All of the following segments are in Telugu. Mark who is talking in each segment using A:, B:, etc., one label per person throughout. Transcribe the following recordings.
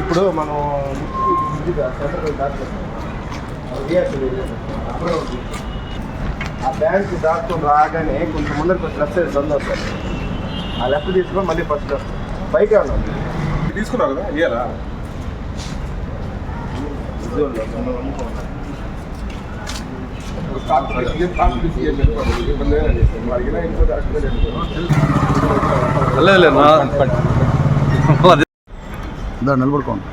A: ఇప్పుడు మనం ఆ బ్యాంక్ దాటుకొని రాగానే కొంచెం ముందరికి లెఫ్ట్ సైడ్ సందు వస్తుంది ఆ లెఫ్ట్ తీసుకొని మళ్ళీ ఫస్ట్ పైకే ఉన్నాం
B: తీసుకున్నావు కదా? ఇయ్యాలా?
C: లేదు. నా
D: ಅಲ್ಲ
A: ಇಲ್ಲ ನಾ ನಿಲ್ಬಿಡ್ಕೊಂಡು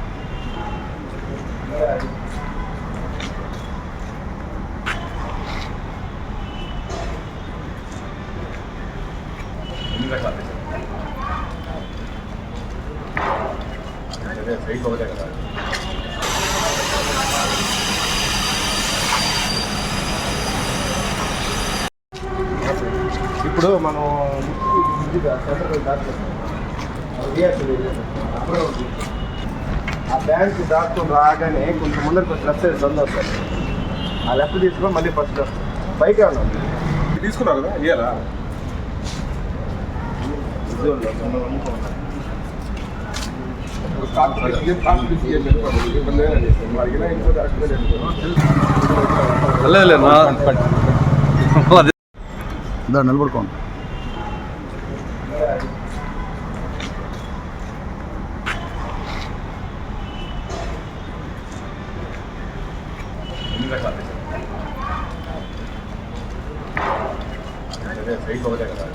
A: ಸೈಟ್ ಹೋಗಬೇಕಾಗ అప్పుడే ఉంది. ఆ బ్యాంక్ దాటుకొని రాగానే కొంచెం ముందరికి లెఫ్ట్ సైడ్ సందు వస్తుంది. ఆ లెఫ్ట్ తీసుకొని మళ్ళీ ఫస్ట్ పైకే ఉన్నాం
B: తీసుకున్నావు కదా? ఇయ్యాలా?
A: మనం
C: లేదు నా
D: దా నిలబడుకోండి
B: సైడ్ ఒకటే కదా